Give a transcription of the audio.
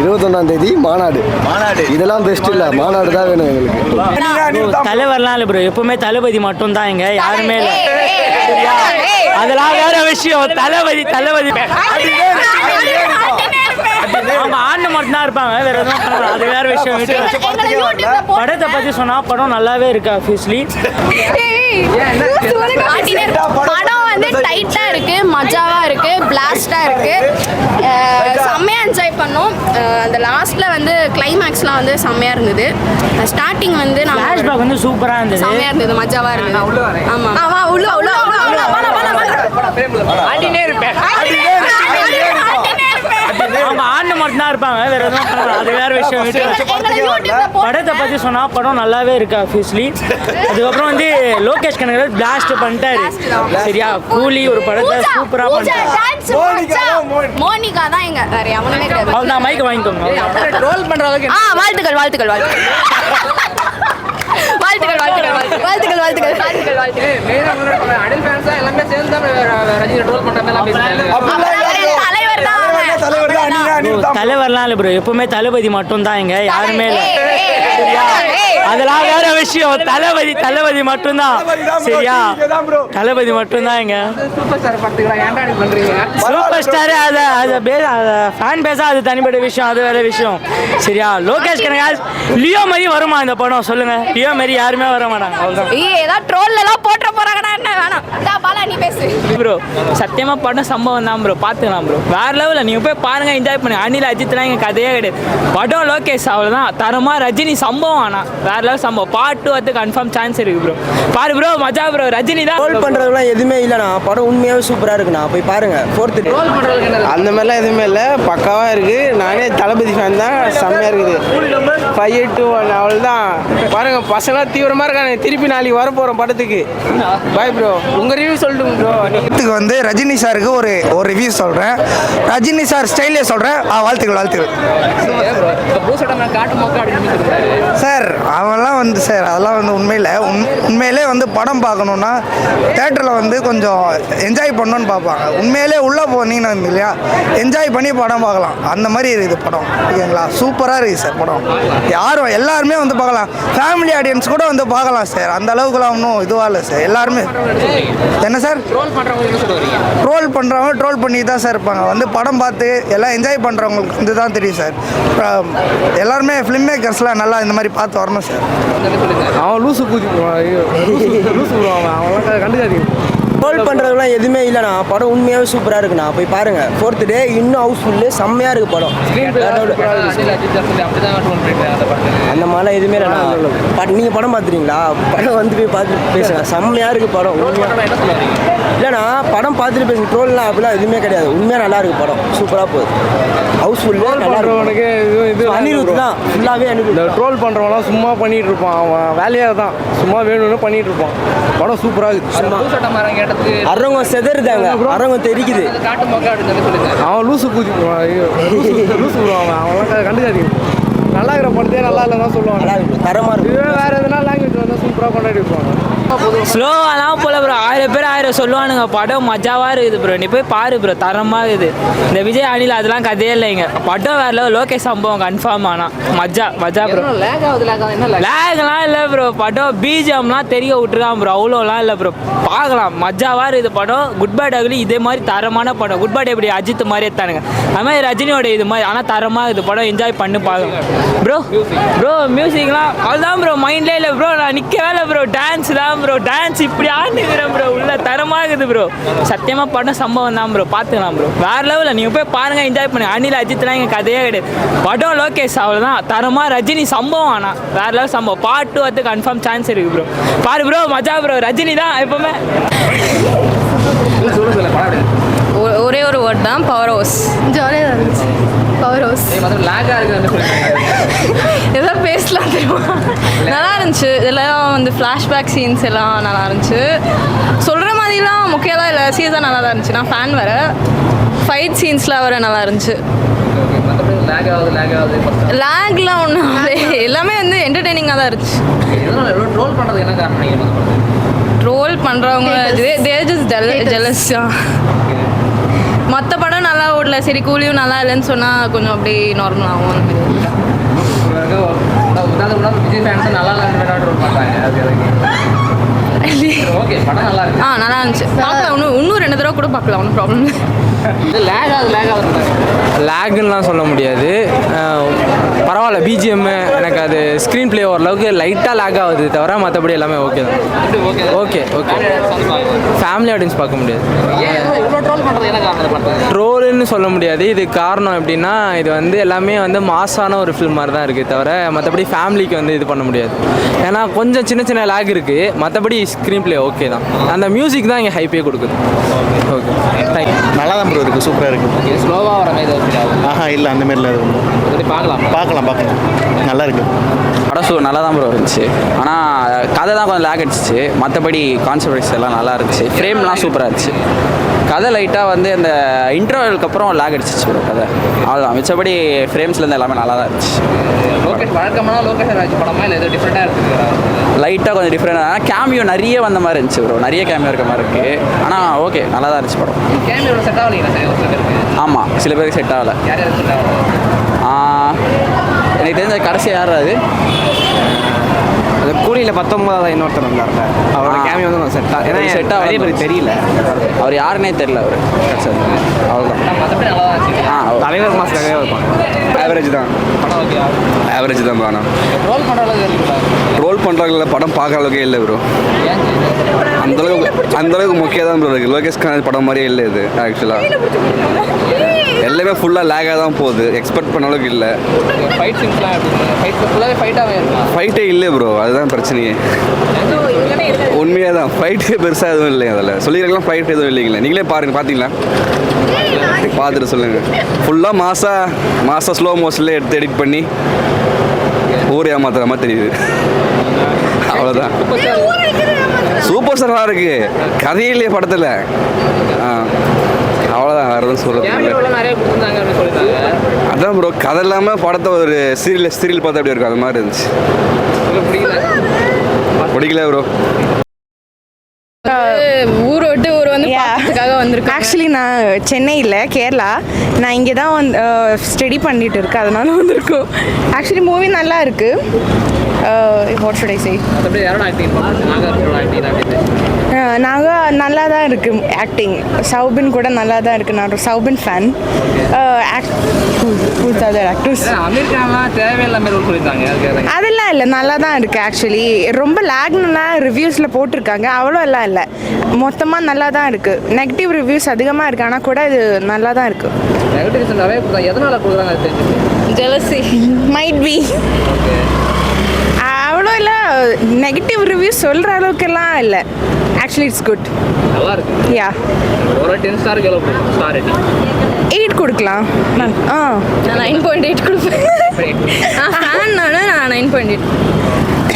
இருபத்தொன்னாம் தேதி மாநாடு. மாநாடு. இதெல்லாம் பெஸ்ட் இல்ல. மாநாடு. தான் வேணும் எங்களுக்கு. தலைவர்லாம் இல்லை ப்ரோ எப்பவுமே தளபதி மட்டும் தான் இங்க யாருமே இல்லை. அதெல்லாம் வேற விஷயம். தளபதி தளபதி. அவங்க ஆண்டு மட்டும் தான் இருப்பாங்க. வேற எதுவும். அது வேற விஷயம். படத்தை பத்தி சொன்னா படம் நல்லாவே இருக்கு ஆஃபீஸ்லி படம் வந்து டைட்டாக இருக்குது மஜாவாக இருக்குது பிளாஸ்டாக இருக்குது செம்மையாக என்ஜாய் பண்ணோம். அந்த லாஸ்ட்டில் வந்து கிளைமேக்ஸ்லாம் வந்து செம்மையாக இருந்தது. ஸ்டார்டிங் வந்து நான் வந்து சூப்பராக இருந்தது. செம்மையாக இருந்தது மஜாவாக இருந்தது. ஆமாம் ஆமாம் அவ்வளோ அவ்வளோ உள்ள அவ்வளோ இருப்பேன். மட்டும் தான் இருப்பாங்க வேற எதுவும் பண்ண மாட்டாங்க. அது வேற விஷயம் படத்தை பத்தி சொன்னா படம் நல்லாவே இருக்கு ஆஃபீஸ்லி அதுக்கப்புறம் வந்து லோகேஷ் கனகராஜ் பிளாஸ்ட் பண்ணிட்டாரு. சரியா? கூலி ஒரு படத்தை பூஜா, சூப்பரா பூஜா, பண்ணிட்டாரு. dance, மச்சா. மோனிகா தான் எங்க வேற எவனுமே கிடையாது. அவள் தான் மைக் வாங்கிக்கோங்க ட்ரோல் பண்ற அளவுக்கு ஆ வாழ்த்துக்கள் வாழ்த்துக்கள் வாழ்த்துக்கள். வாழ்த்துக்கள் வாழ்த்துக்கள் வாழ்த்துக்கள். வாழ்த்துக்கள் வாழ்த்துக்கள். வாழ்த்துக்கள் மெயினா முன்னாடி அனில் ஃபேன்ஸா எல்லாமே சேர்ந்து தான் ரஜினி ட்ரோல் பண்ற மாதிரி பேசுறாங்க தலைவர் தான் அவன். தலைவர் தான் நீங்க அனில் தான் தலைவர்லாம் இல்லை ப்ரோ எப்பவுமே தளபதி மட்டும் தான் இங்க யாருமே இல்லை. அதெல்லாம் வேற விஷயம். தளபதி தளபதி மட்டும்தான். சரியா? தளபதி மட்டும்தான் இங்க. சூப்பர் ஸ்டார் அது அது ஃபேன் பேஸா அது தனிப்பட்ட விஷயம் அது வேற விஷயம். சரியா? லோகேஷ் கனகராஜ் லியோ மாதிரி வருமா இந்த படம்? சொல்லுங்க. லியோ மாதிரி யாருமே வர மாட்டாங்க. அவ்வளோதான் ஏய், ஏதாவது ட்ரோல்ல எல்லாம் போட்டுற போறாங்கடா என்ன வேணாம்? பாலா நீ பேசு. ப்ரோ சத்தியமா படம் சம்பவம் தான் ப்ரோ பார்த்துக்கலாம் ப்ரோ வேற லெவலில் நீங்கள் போய் பாருங்க என்ஜாய் பண்ணுங்க. அனில் அஜித்லாம் எங்கள் கதையே கிடையாது. படம் லோகேஷ் அவ்வளோதான் தரமா ரஜினி சம்பவம் ஆனால் வேற லெவல் சம்பவம். பார்ட் டூ வந்து கன்ஃபார்ம் சான்ஸ் இருக்கு ப்ரோ பாரு ப்ரோ மஜா ப்ரோ ரஜினி தான். ரோல் பண்றதுலாம் எதுவுமே இல்லைண்ணா படம் உண்மையாவே சூப்பரா இருக்குண்ணா போய் பாருங்க ஃபோர்த்து பண்றதுக்கு என்ன? அந்த மாதிரிலாம் எதுவுமே இல்லை பக்காவாக இருக்குது நானே தளபதி ஃபேன் தான் செம்மையாக இருக்குது. ஃபைவ் எயிட் டூ ஒன் அவள் தான் பாருங்க பசங்களாம் தீவிரமாக இருக்காங்க திருப்பி நாளைக்கு வர போகிறோம் படத்துக்கு பாய் ப்ரோ உங்கள் ரிவ்யூ சொல்லிட்டு ப்ரோ படத்துக்கு வந்து ரஜினி சாருக்கு ஒரு ஒரு ரிவ்யூ சொல்கிறேன் ரஜினி சார் ஸ்டைலே சொல்கிறேன் வாழ்த்துக்கள் வாழ்த்துக்கள். சார் அவன்லாம் வந்து சார் அதெல்லாம் வந்து உண்மையில் உண் உண்மையிலே வந்து படம் பார்க்கணுன்னா தேட்டரில் வந்து கொஞ்சம் என்ஜாய் பண்ணணும்னு பார்ப்பாங்க. உண்மையிலே உள்ளே போனீங்கன்னு இல்லையா? என்ஜாய் பண்ணி படம் பார்க்கலாம். அந்த மாதிரி இருக்குது படம். ஓகேங்களா? சூப்பராக இருக்குது சார் படம். யாரும் எல்லாருமே வந்து பார்க்கலாம். ஃபேமிலி ஆடியன்ஸ் கூட வந்து பார்க்கலாம் சார். அந்த அளவுக்குலாம் ஒன்றும் இதுவாக இல்லை சார். எல்லாருமே. என்ன சார்? ட்ரோல் பண்ணுறவங்க ட்ரோல் பண்ணி தான் சார் இருப்பாங்க. வந்து படம் பார்த்து எல்லாம் என்ஜாய் பண்ணுறவங்களுக்கு வந்து தான் தெரியும் சார். எல்லாருமே ஃபிலிம் மேக்கர்ஸ்லாம் நல்லா இந்த மாதிரி பார்த்து வரணும் అవును సార్ అవును లూసు లూసు ரோல் பண்றதுலாம் எதுவுமே இல்லைண்ணா. படம் உண்மையாவே சூப்பரா இருக்குண்ணா. போய் பாருங்க. ஃபோர்த்து டே இன்னும் ஹவுஸ்ஃபுல்லு செம்மையா இருக்கு படம். ட்ரோல் அந்த மாதிரிலாம் எதுவுமே இல்லைண்ணா. பட் நீங்க படம் பார்த்துறீங்களா படம் வந்து போய் பார்த்துட்டு பேசுங்க. செம்மையா இருக்கு படம். இல்லைண்ணா படம் பார்த்துட்டு பேசுங்க. ட்ரோல்லாம் அப்படிலாம் எதுவுமே கிடையாது. உண்மையாக நல்லா இருக்கு படம். சூப்பராக போகுது. ஹவுஸ்ஃபுல்லு நல்லா இருக்கு. பண்ணுறவனுக்கு இது இது அனிருத் தான். ஃபுல்லாகவே அனிருத் ட்ரோல் பண்ணுறவங்களாம் சும்மா பண்ணிட்டு இருப்பான். அவன் வேலையாக தான் சும்மா வேணும்னு பண்ணிட்டு இருப்பான். படம் சூப்பராக இருக்குது அரவங்க செதறுதாங்க. அரவங்க தெரிக்குது. அவன் லூசு பூஜி லூசு அவன். அவன்லாம் கண்டுக்காதீங்க. நல்லா இருக்கிற படத்தையே நல்லா இல்லை தான் சொல்லுவாங்க. நல்லா இருக்கு. தரமாக வேற எதுனா லாங்குவேஜ் வந்தால் சூப்பராக கொண்டாடி இருப்பாங்க ஸ்லோவெல்லாம் போல ப்ரோ ஆயிரம் பேர் ஆயிரம் சொல்லுவானுங்க படம் மஜாவாக இருக்குது ப்ரோ நீ போய் பாரு ப்ரோ தரமாக இருக்குது. இந்த விஜய் அனில் அதெல்லாம் கதையே இல்லைங்க படம் வேற லோகேஷ் சம்பவம் கன்ஃபார்ம் ஆனால் மஜா மஜா ப்ரோ லேக்லாம் இல்லை ப்ரோ படம் பிஜிஎம்லாம் தெரிய விட்டுருக்கான் ப்ரோ அவ்வளோலாம் இல்லை ப்ரோ பார்க்கலாம். மஜாவாக இருக்குது படம். குட் பேட் அகலி இதே மாதிரி தரமான படம். குட் பேட் எப்படி அஜித் மாதிரி எடுத்தானுங்க அது மாதிரி ரஜினியோட இது மாதிரி ஆனால் தரமாக இது படம். என்ஜாய் பண்ணி பார்க்கலாம். ப்ரோ ப்ரோ மியூசிக்லாம் அதுதான் ப்ரோ மைண்ட்லேயே இல்லை ப்ரோ நான் நிற்கவே இல்லை ப்ரோ டான்ஸ் தான் ப்ரோ டான்ஸ் இப்படி ஆடுனுக்கிறேன் ப்ரோ உள்ள தரமாக இருக்குது ப்ரோ சத்தியமாக படம் சம்பவம் தான் ப்ரோ பார்த்துக்கலாம் ப்ரோ வேற லெவலில் நீங்கள் போய் பாருங்க என்ஜாய் பண்ணுங்க அனில் அஜித்லாம் எங்கள் கதையே கிடையாது. படம் லோகேஷ் அவ்வளோதான் தரமாக ரஜினி சம்பவம் ஆனால் வேற லெவல் சம்பவம். பார்ட் டூ வந்து கன்ஃபார்ம் சான்ஸ் இருக்கு ப்ரோ பாரு ப்ரோ மஜா ப்ரோ ரஜினி தான் எப்பவுமே. ஒரே ஒரு வேர்ட் தான் பவர் ஹவுஸ் ஜாலியாக இருந்துச்சு. பவர் ஹவுஸ் எதாவது பேசலாம் தெரியுமா? நல்லா இருந்துச்சு. இதெல்லாம் வந்து ஃப்ளாஷ்பேக் சீன்ஸ் எல்லாம் நல்லா இருந்துச்சு. சொல்கிற மாதிரிலாம் முக்கியமாக இல்லை. சீரியஸாக நல்லா தான் இருந்துச்சு. நான் ஃபேன் வர ஃபைட் சீன்ஸ்லாம் வர நல்லா இருந்துச்சு. லேக்லாம் ஒன்றும் எல்லாமே வந்து என்டர்டெய்னிங்காக தான் இருந்துச்சு. எதனால் ட்ரோல் பண்ணுறவங்க தேர் ஜஸ்ட் ஜெலஸ் மற்ற படம் நல்லா ஓடல. சரி கூலியும் நல்லா இல்லைன்னு சொன்னால் கொஞ்சம் அப்படியே நார்மல் ஆகும் நல்லா ஓகே படம் நல்லா இருக்கு. ஆ நல்லா இருந்துச்சு. பார்க்கலாம் இன்னும் இன்னும் ரெண்டு தடவை கூட பார்க்கலாம் ஒன்றும் ப்ராப்ளம் இல்லை. லேக் ஆகுது லேக் ஆகுது. லேக்குன்னெலாம் சொல்ல முடியாது. பரவாயில்ல பிஜிஎம் எனக்கு அது ஸ்க்ரீன் ப்ளே ஓரளவுக்கு லைட்டாக லேக் ஆகுது தவிர மற்றபடி எல்லாமே ஓகே தான். ஓகே ஓகே ஃபேமிலி ஆடியன்ஸ் பார்க்க முடியாது. ட்ரோலுன்னு சொல்ல முடியாது. இது காரணம் எப்படின்னா இது வந்து எல்லாமே வந்து மாசான ஒரு ஃபில்ம் மாதிரி தான் இருக்குது தவிர மற்றபடி ஃபேமிலிக்கு வந்து இது பண்ண முடியாது. ஏன்னா கொஞ்சம் சின்ன சின்ன லேக் இருக்குது மற்றபடி ஸ்க்ரீன் ப்ளே ஓகே தான். அந்த மியூசிக் தான் இங்கே ஹைப்பே கொடுக்குது. ஓகே தேங்க்யூ நல்லா தான் ப்ரோ இருக்குது சூப்பராக இருக்குது ஸ்லோவாக வர மாதிரி ஏதாவது ஆஹா இல்லை அந்த மாதிரிலாம் இல்லை. பார்க்கலாம். பார்க்கலாம் பார்க்கலாம். நல்லா இருக்குது படம் சூ நல்லா தான் ப்ரோ இருந்துச்சு. ஆனால் கதை தான் கொஞ்சம் லேக் அடிச்சிச்சு. மற்றபடி கான்செப்ட்ஸ் எல்லாம் நல்லா இருந்துச்சு. ஃப்ரேம்லாம் சூப்பராக இருந்துச்சு. கதை லைட்டாக வந்து இந்த இன்டர்வலுக்கு அப்புறம் லேக் அடிச்சிச்சு ப்ரோ கதை. அவ்வளோதான் மிச்சபடி ஃப்ரேம்ஸ்லேருந்து எல்லாமே நல்லா தான் இருந்துச்சு. லோகேஷ் வழக்கமான லோகேஷ் ராஜ் படமா? இல்லை ஏதோ டிஃப்ரெண்ட்டாக இருக்குது லைட்டாக கொஞ்சம் டிஃப்ரெண்ட் ஆனால் கேமியோ நிறைய வந்த மாதிரி இருந்துச்சு ப்ரோ நிறைய கேமியோ இருக்க மாதிரி இருக்குது ஆனால் ஓகே நல்லா தான் இருந்துச்சு படம். கேமியோட செட் ஆகலைங்களா ஆமாம் சில பேருக்கு. செட் ஆகலை. எனக்கு தெரிஞ்ச கடைசி யார் அது? அந்த கூலியில் பத்தொன்பதாவது இன்னொருத்தர் வந்தார்ல. அவரோட. கேமியோ வந்து செட் ஏன்னா செட் நிறைய பேருக்கு தெரியல. அவர் யாருன்னே தெரில அவர். சரி அவ்வளோதான் ஆ தலைவர் மாஸ்டராகவே இருப்பாங்க. ஆவரேஜ் தான். படம் ஆவரேஜ் தான் ப்ரோ ஆனால் ரோல் பண்ணுற அளவுக்கு ரோல் பண்ணுறாங்கள படம் பார்க்குற அளவுக்கே இல்லை ப்ரோ ஏன் அந்த அளவுக்கு அந்த அளவுக்கு முக்கியம் தான் ப்ரோ இருக்குது லோகேஷ் கனகராஜ் படம் மாதிரியே இல்லை இது ஆக்சுவலாக எல்லாமே ஃபுல்லாக லேகாக தான் போகுது. எக்ஸ்பெக்ட் பண்ண அளவுக்கு இல்லை. ஃபைட் சீன்ஸ்லாம் எப்படி ஃபைட் ஃபுல்லாகவே ஃபைட்டாகவே இருக்கும் ஃபைட்டே இல்லை ப்ரோ அதுதான் பிரச்சனையே. உண்மையாக தான். ஃபைட்டே பெருசாக எதுவும் இல்லை அதில். சொல்லியிருக்கலாம் ஃபைட் எதுவும் இல்லைங்களே. நீங்களே பாருங்க பார்த்தீங்களா பார்த்துட்டு சொல்லுங்கள் ஃபுல்லாக மாசா மாசா ஸ்லோ மோஷனில் எடுத்து எடிட் பண்ணி ஊர் ஏமாத்துற மாதிரி தெரியுது. அவ்வளோதான் சூப்பர் ஸ்டாராக இருக்கு. கதையிலே படத்தில். ஆ. அவ்வளோதான் வேறு எதுவும் சொல்கிறது அதான் ப்ரோ கதை இல்லாமல் படத்தை ஒரு சீரியல் சீரியல் பார்த்தா அப்படி இருக்கும்? அது மாதிரி இருந்துச்சு. பிடிக்கல? ப்ரோ ஊர் விட்டு ஊர் வந்து பார்க்கறதுக்காக வந்திருக்கோம் ஆக்சுவலி நான் சென்னையில் கேரளா. நான் இங்கே தான் வந்து ஸ்டடி பண்ணிட்டு இருக்கேன். அதனால வந்திருக்கோம். ஆக்சுவலி மூவி நல்லா இருக்கு. வாட் ஷுட் ஐ சே நாங்கள் நல்லா தான் இருக்கு? ஆக்டிங் சௌபின் கூட நல்லா தான் இருக்கு. நான் சௌபின் ஃபேன் அதெல்லாம் இல்லை. நல்லா தான் இருக்குது ஆக்சுவலி ரொம்ப லேக்னா ரிவ்யூஸில் போட்டிருக்காங்க. அவ்வளோ எல்லாம் இல்லை. மொத்தமாக நல்லா தான் இருக்குது நெகட்டிவ் ரிவ்யூஸ் அதிகமாக இருக்குது ஆனால் கூட இது நல்லா தான் இருக்குது நெகட்டிவ் ரீசன் நிறைய எதனால கொடுக்குறாங்க jealousy might be negative reviews சொல்கிற அளவுக்கெல்லாம் இல்லை. ஆக்சுவலி இட்ஸ் குட் நல்லா இருக்கு யா ஒரு டென் ஸ்டாருக்கு எவ்வளோ கொடுக்கும் ஸ்டார் ரேட்டிங் எயிட் கொடுக்கலாம். ஆ. நான் நைன் பாயிண்ட் எயிட் கொடுப்பேன். நான் ஃபேன் நான் நைன் பாயிண்ட் எயிட்